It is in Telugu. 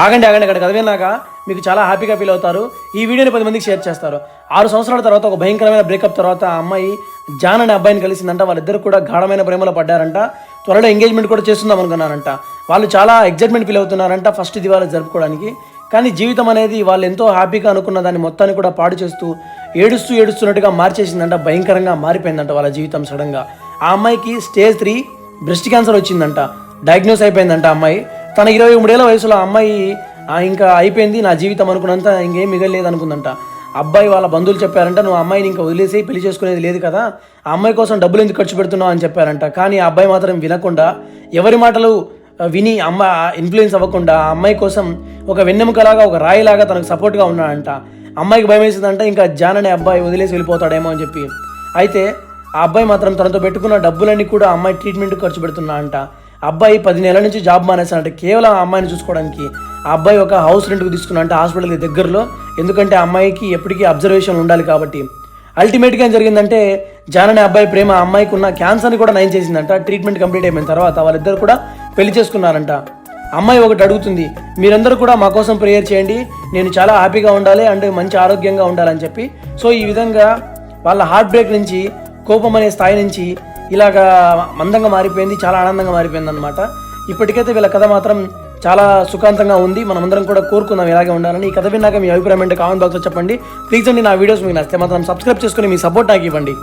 ఆగండి ఆగండి అక్కడ కదవినాక మీకు చాలా హ్యాపీగా ఫీల్ అవుతారు. ఈ వీడియోని పది మందికి షేర్ చేస్తారు. ఆరు సంవత్సరాల తర్వాత ఒక భయంకరమైన బ్రేకప్ తర్వాత ఆ అమ్మాయి జాన్ అనే అబ్బాయిని కలిసిందంట. వాళ్ళిద్దరు కూడా గాఢమైన ప్రేమలో పడ్డారంట. త్వరలో ఎంగేజ్మెంట్ కూడా చేస్తుందాం అనుకున్నారంట. వాళ్ళు చాలా ఎగ్జైట్మెంట్ ఫీల్ అవుతున్నారంట ఫస్ట్ దివాళ జరుపుకోవడానికి. కానీ జీవితం అనేది వాళ్ళు ఎంతో హ్యాపీగా అనుకున్న దాన్ని మొత్తాన్ని కూడా పాడు చేస్తూ ఏడుస్తూ ఏడుస్తున్నట్టుగా మార్చేసిందంట. భయంకరంగా మారిపోయిందంట వాళ్ళ జీవితం సడన్గా ఆ అమ్మాయికి స్టేజ్ త్రీ బ్రెస్ట్ క్యాన్సర్ వచ్చిందంట. డయాగ్నోస్ అయిపోయిందంట అమ్మాయి. తన ఇరవై మూడేళ్ళ వయసులో అమ్మాయి ఇంకా అయిపోయింది నా జీవితం అనుకున్నంత ఇంకేం మిగలేదు అనుకుందంట అబ్బాయి వాళ్ళ బంధువులు చెప్పారంట నువ్వు అమ్మాయిని ఇంకా వదిలేసి పెళ్ళి చేసుకునేది లేదు కదా ఆ అమ్మాయి కోసం డబ్బులు ఎందుకు ఖర్చు పెడుతున్నావు? అని చెప్పారంట. కానీ ఆ అబ్బాయి మాత్రం వినకుండా ఎవరి మాటలు విని అమ్మ ఇన్ఫ్లుయెన్స్ అవ్వకుండా ఆ అమ్మాయి కోసం ఒక వెన్నెముకలాగా ఒక రాయిలాగా తనకు సపోర్ట్గా ఉన్నాడంట. అమ్మాయికి భయం వేసిందంట ఇంకా జాన్ అనే అబ్బాయి వదిలేసి వెళ్ళిపోతాడేమో అని చెప్పి. అయితే ఆ అబ్బాయి మాత్రం తనతో పెట్టుకున్న డబ్బులన్నీ కూడా ఆ అమ్మాయి ట్రీట్మెంట్ ఖర్చు పెడుతున్నా అంట అబ్బాయి పది నెలల నుంచి జాబ్ మానేసానంటే కేవలం ఆ అమ్మాయిని చూసుకోవడానికి ఆ అబ్బాయి ఒక హౌస్ రెంట్కి తీసుకున్నా అంటే హాస్పిటల్కి దగ్గరలో. ఎందుకంటే ఆ అమ్మాయికి ఎప్పటికీ అబ్జర్వేషన్ ఉండాలి కాబట్టి. అల్టిమేట్గా ఏం జరిగిందంటే జాన్ అనే అబ్బాయి ప్రేమ ఆ అమ్మాయికి ఉన్న క్యాన్సర్ని కూడా నయం చేసిందంట. ట్రీట్మెంట్ కంప్లీట్ అయిపోయిన తర్వాత వాళ్ళిద్దరు కూడా పెళ్ళి చేసుకున్నారంట. అమ్మాయి ఒకటి అడుగుతుంది మీరందరూ కూడా మా కోసం ప్రేయర్ చేయండి. నేను చాలా హ్యాపీగా ఉండాలి అండ్ మంచి ఆరోగ్యంగా ఉండాలని చెప్పి. సో ఈ విధంగా వాళ్ళ హార్ట్ బ్రేక్ నుంచి కోపం అనే స్థాయి నుంచి ఇలాగా మందంగా మారిపోయింది చాలా ఆనందంగా మారిపోయింది అనమాట ఇప్పటికైతే వీళ్ళ కథ మాత్రం చాలా సుఖాంతంగా ఉంది. మనమందరం కూడా కోరుకుందాం ఇలాగే ఉండాలని. ఈ కథ విన్నాక మీ అభిప్రాయం అంటే కామెంట్ బాక్స్లో చెప్పండి. ప్లీజ్ అండి నా వీడియోస్ మీకు నచ్చితే మాత్రం సబ్స్క్రైబ్ చేసుకుని మీ సపోర్ట్ నాకు ఇవ్వండి.